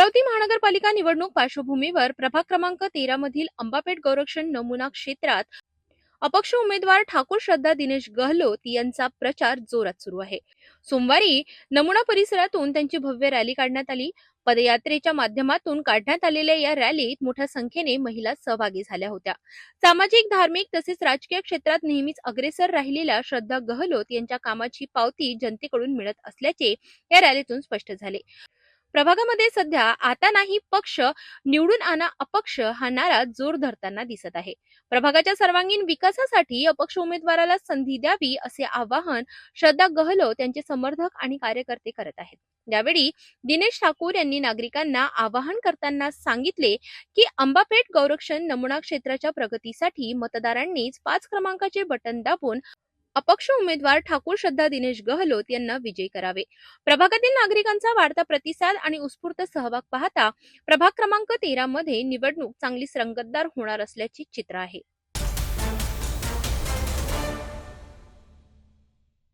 अमरावती महानगरपालिका निवडणूक पार्श्वभूमीवर प्रभाग क्रमांक तेरा मधील अंबापेठ गौरक्षण नमुना क्षेत्रात अपक्ष उमेदवार ठाकूर श्रद्धा दिनेश गहलोत यांचा प्रचार जोरात सुरू आहे. सोमवारी नमुना परिसरातून त्यांची भव्य रॅली काढण्यात आली. पदयात्रेच्या माध्यमातून काढण्यात आलेल्या या रॅलीत मोठ्या संख्येने महिला सहभागी झाल्या होत्या. सामाजिक धार्मिक तसेच राजकीय क्षेत्रात नेहमीच अग्रेसर राहिलेल्या श्रद्धा गहलोत यांच्या कामाची पावती जनतेकडून मिळत असल्याचे या रॅलीतून स्पष्ट झाले. प्रभागामध्ये सध्या आता नाही पक्ष निवडून आणा अपक्ष हा नारा जोर धरताना दिसत आहे. प्रभागाच्या सर्वांगीण विकासासाठी अपक्ष उमेदवाराला संधी द्यावी असे आवाहन श्रद्धा गहलोत यांचे समर्थक आणि कार्यकर्ते करत आहेत. यावेळी दिनेश ठाकूर यांनी नागरिकांना आवाहन करताना सांगितले की अंबापेठ गौरक्षण नमुना क्षेत्राच्या प्रगतीसाठी मतदारांनीच पाच क्रमांकाचे बटन दाबून अपक्ष उमेदवार ठाकूर श्रद्धा दिनेश गहलोत यांना विजयी करावे. प्रभागातील नागरिकांचा वाढता प्रतिसाद आणि उत्स्फूर्त सहभाग पाहता प्रभाग क्रमांक तेरा मध्ये निवडणूक चांगलीच रंगतदार होणार असल्याचे चित्र आहे.